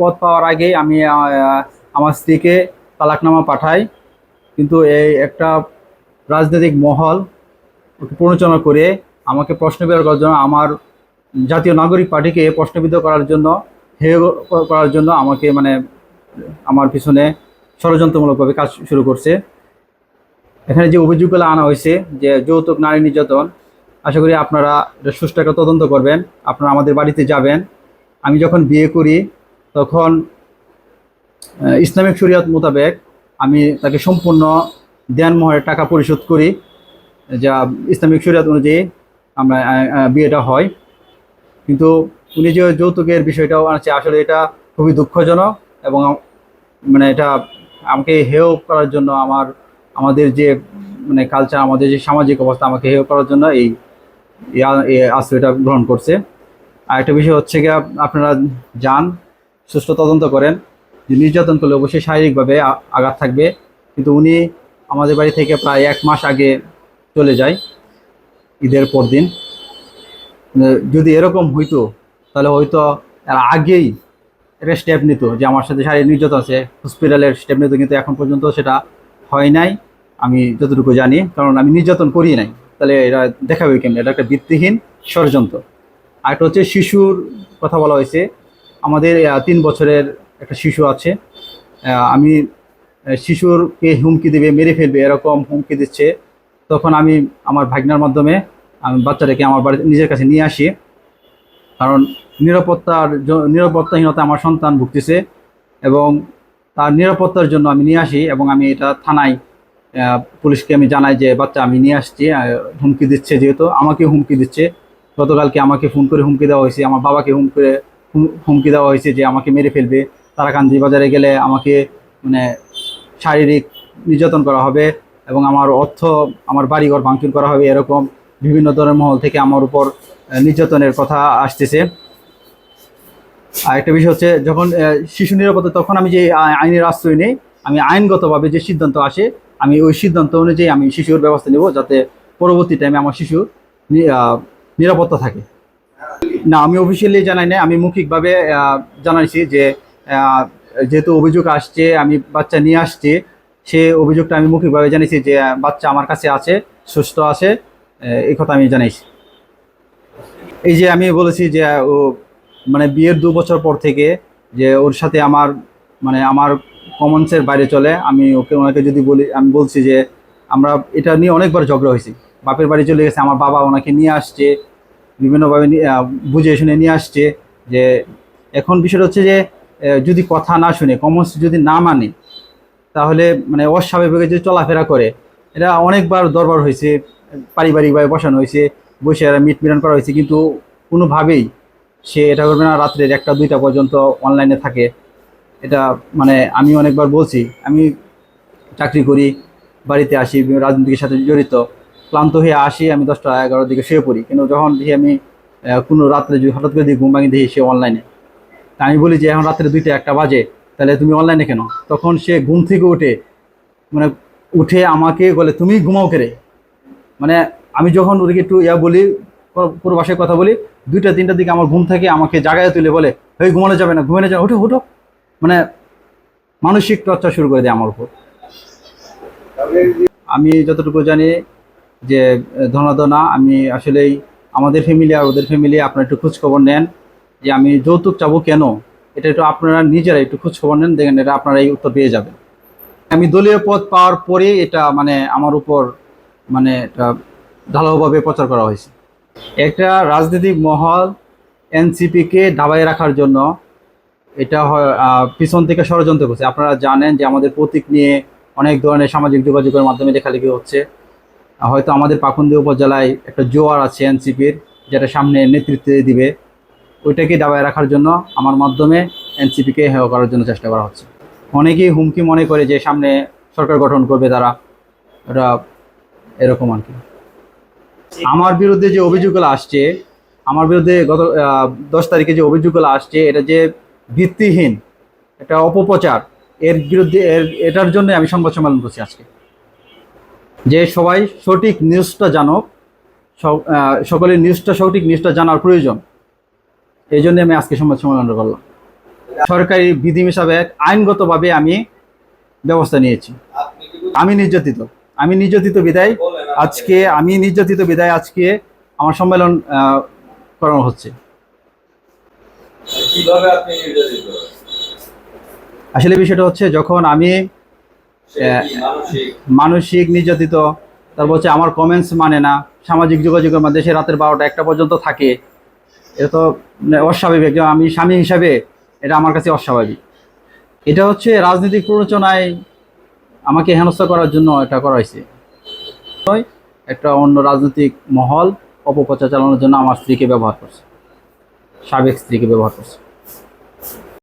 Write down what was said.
পদ পাওয়ার আগে আমি আমার স্ত্রীকে তালাকনামা পাঠাই। কিন্তু এই একটা রাজনৈতিক মহল প্ররোচনা করে আমাকে প্রশ্নবিদ্ধ করার জন্য, আমার জাতীয় নাগরিক পার্টিকে প্রশ্নবিদ্ধ করার জন্য, হেয় করার জন্য আমাকে মানে আমার পিছনে ষড়যন্ত্রমূলকভাবে কাজ শুরু করছে। এখানে যে অভিযোগগুলো আনা হয়েছে যে যৌতুক, নারী নির্যাতন, আশা করি আপনারা সুষ্ঠু একটা তদন্ত করবেন। আপনারা আমাদের বাড়িতে যাবেন। আমি যখন বিয়ে করি তখন ইসলামিক শরিয়ত মোতাবেক আমি তাকে সম্পূর্ণ দেনমোহরের টাকা পরিশোধ করি, যা ইসলামিক শরিয়ত অনুযায়ী আমরা বিয়েটা হয়। কিন্তু উনি যে যৌতুকের বিষয়টাও আছে আসলে এটা খুবই দুঃখজনক এবং মানে এটা আমাকে হেয় করার জন্য আমার, আমাদের যে মানে কালচার আমাদের যে সামাজিক অবস্থা, আমাকে হেয় করার জন্য এই আশ্রয়টা গ্রহণ করছে। আর একটা বিষয় হচ্ছে গিয়ে, আপনারা যান সুষ্ঠু তদন্ত করেন, যে নির্যাতন করলে অবশ্যই শারীরিকভাবে আঘাত থাকবে। কিন্তু উনি আমাদের বাড়ি থেকে প্রায় এক মাস আগে চলে যায়, ঈদের পর দিন। যদি এরকম হইতো, তাহলে হয়তো আগেই একটা স্টেপ নিত যে আমার সাথে শারীরিক নির্যাতন আছে হসপিটালের স্টেপ নিত, কিন্তু এখন পর্যন্ত সেটা হয় নাই। আমি যতটুকু জানি, কারণ আমি নির্যাতন করি নাই। তাহলে এটা দেখাবে কেমন? এটা একটা ভিত্তিহীন ষড়যন্ত্র। আর একটা হচ্ছে শিশুর কথা বলা হয়েছে আমাদের তিন বছরের একটা শিশু আছে। আমি শিশুরকে হুমকি দেবে, মেরে ফেলবে, এরকম হুমকি দিচ্ছে। তখন আমি আমার ভাগনার মাধ্যমে আমি বাচ্চাটাকে আমার বাড়িতে নিজের কাছে নিয়ে আসি। কারণ নিরাপত্তার নিরাপত্তাহীনতা আমার সন্তান ভুগতেছে এবং তার নিরাপত্তার জন্য আমি নিয়ে আসি এবং আমি এটা থানায় পুলিশকে আমি জানাই যে, বাচ্চা, আমি নিয়ে আসছি হুমকি দিচ্ছে যেহেতু আমাকে হুমকি দিচ্ছে। গতকালকে আমাকে ফোন করে হুমকি দেওয়া হয়েছে, আমার বাবাকে হুম করে হুমকি দেওয়া হয়েছে যে আমাকে মেরে ফেলবে। তারাকান্দি বাজারে গেলে আমাকে মানে শারীরিক নির্যাতন করা হবে এবং আমার অর্থ, আমার বাড়িঘর ভাঙচুর করা হবে এরকম বিভিন্ন ধরনের মহল থেকে আমার উপর নির্যাতনের কথা আসতেছে। আর একটা বিষয় হচ্ছে, যখন শিশু নিরাপত্তা, তখন আমি যে আইনের আশ্রয় নেই, আমি আইনগতভাবে যে সিদ্ধান্ত আসে, আমি ওই সিদ্ধান্ত অনুযায়ী আমি শিশুর ব্যবস্থা নেব যাতে পরবর্তী টাইমে আমার শিশু নিরাপত্তা থাকে। না, আমি অফিসিয়ালি জানাই না আমি মৌখিকভাবে জানাইছি যে যেহেতু অভিযোগ আসছে, আমি বাচ্চা নিয়ে আসছি, সে অভিযোগটা আমি মৌখিকভাবে জানিয়েছি যে, বাচ্চা আমার কাছে আছে, সুস্থ আছে এই কথা আমি জানাইছি। এই যে আমি বলেছি যে, ও মানে বিয়ের দু বছর পর থেকে যে, ওর সাথে আমার মানে আমার কমনসের বাইরে চলে, আমি ওকে, ওনাকে যদি বলি, আমি বলছি যে, আমরা এটা নিয়ে অনেকবার ঝগড়া হয়েছি। বাপের বাড়ি চলে গেছে, আমার বাবা ওনাকে নিয়ে আসছে বিভিন্নভাবে বুঝে শুনে নিয়ে আসছে যে এখন বিষয়টা হচ্ছে যে যদি কথা না শুনে কমন্স যদি না মানে তাহলে মানে অস্বাভাবিক যদি চলাফেরা করে, এটা অনেকবার দরবার হয়েছে, পারিবারিকভাবে বসানো হয়েছে, বসে মিট মিলন করা হয়েছে, কিন্তু কোনোভাবেই সে এটা করবে না, রাত্রের একটা, দুইটা পর্যন্ত অনলাইনে থাকে। এটা মানে আমি অনেকবার বলছি, আমি চাকরি করি, বাড়িতে আসি রাজনীতির সাথে জড়িত ক্লান্ত হয়ে আসি, আমি দশটা এগারোর দিকে শুয়ে পড়ি। কিন্তু যখন দেখি আমি কোনো রাত্রে যদি হঠাৎ করে দেখি ঘুম ভাঙি দেখি সে অনলাইনে আমি বলি যে, এখন রাত্রে দুইটা একটা বাজে, তাহলে তুমি অনলাইনে কেন? তখন সে ঘুম থেকে উঠে মানে উঠে আমাকে বলে, তুমি ঘুমাও কেরে মানে আমি যখন ওদিকে একটু ইয়া বলি, পুরো- ভাষায় কথা বলি, দুইটা, তিনটার দিকে আমার ঘুম থেকে আমাকে জাগায় তুলে বলে এই ঘুমানো যাবে না, ঘুমানো যাবে উঠো উঠো। মানে মানসিক টর্চার শুরু করে দেয় আমার উপর। আমি যতটুকু জানি যে ধনাদনা আমি আসলেই আমাদের ফ্যামিলি আর ওদের ফ্যামিলি আপনারা একটু খোঁজখবর নেন যে আমি যৌতুক চাবো কেন? এটা একটু আপনারা নিজেরা একটু খোঁজখবর নেন, দেখেন এটা আপনারা এই উত্তর পেয়ে যাবেন। আমি দলীয় পদ পাওয়ার পরে এটা মানে আমার উপর মানে এটা ঢালাওভাবে প্রচার করা হয়েছে। একটা রাজনৈতিক মহল এনসিপিকে দাবায় রাখার জন্য এটা পিছন থেকে ষড়যন্ত্র করছে। আপনারা জানেন যে আমাদের প্রতীক নিয়ে অনেক ধরনের সামাজিক যোগাযোগের মাধ্যমে লেখালেখি হচ্ছে। হয়তো আমাদের পাকুন্দি উপজেলায় একটা জোয়ার আছে এনসিপির, যেটা সামনে নেতৃত্ব দিবে, ওইটাকে দাবায় রাখার জন্য আমার মাধ্যমে এনসিপিকে হেয় করার জন্য চেষ্টা করা হচ্ছে। অনেকেই হুমকি মনে করে যে সামনে সরকার গঠন করবে তারা। এটা এরকম আর কি। আমার বিরুদ্ধে যে অভিযোগগুলো আসছে, আমার বিরুদ্ধে গত দশ তারিখে যে অভিযোগগুলো আসছে, এটা যে ভিত্তিহীন, একটা অপপ্রচার, এর বিরুদ্ধে, এর, এটার জন্য আমি সংবাদ সম্মেলন করছি আজকে। যে সবাই সঠিক নিউজটা জানুক সব- সকলের নিউজটা সঠিক নিউজটা জানার প্রয়োজন। এই জন্য আমি আজকে সংবাদ সম্মেলন করলাম। সরকারি বিধি মোতাবেক আইনগতভাবে আমি ব্যবস্থা নিয়েছি। আমি নির্যাতিত। আমি নির্যাতিত বিদায় আজকে আমি নির্যাতিত বিদায় আজকে আমার সম্মেলন করানো হচ্ছে। আসলে বিষয়টা হচ্ছে যখন আমি মানসিক নির্যাতিত, তারপর হচ্ছে আমার কমেন্টস মানে না, সামাজিক যোগাযোগের মধ্যে সে রাতের বারোটা একটা পর্যন্ত থাকে। এটা তো অস্বাভাবিক আমি স্বামী হিসাবে এটা আমার কাছে অস্বাভাবিক। এটা হচ্ছে রাজনৈতিক প্ররোচনায় আমাকে হেনস্থা করার জন্য এটা করা হয়েছে। একটা অন্য রাজনৈতিক মহল অপপ্রচার চালানোর জন্য আমার স্ত্রীকে ব্যবহার করছে। সাবেক স্ত্রীকে ব্যবহার করছে।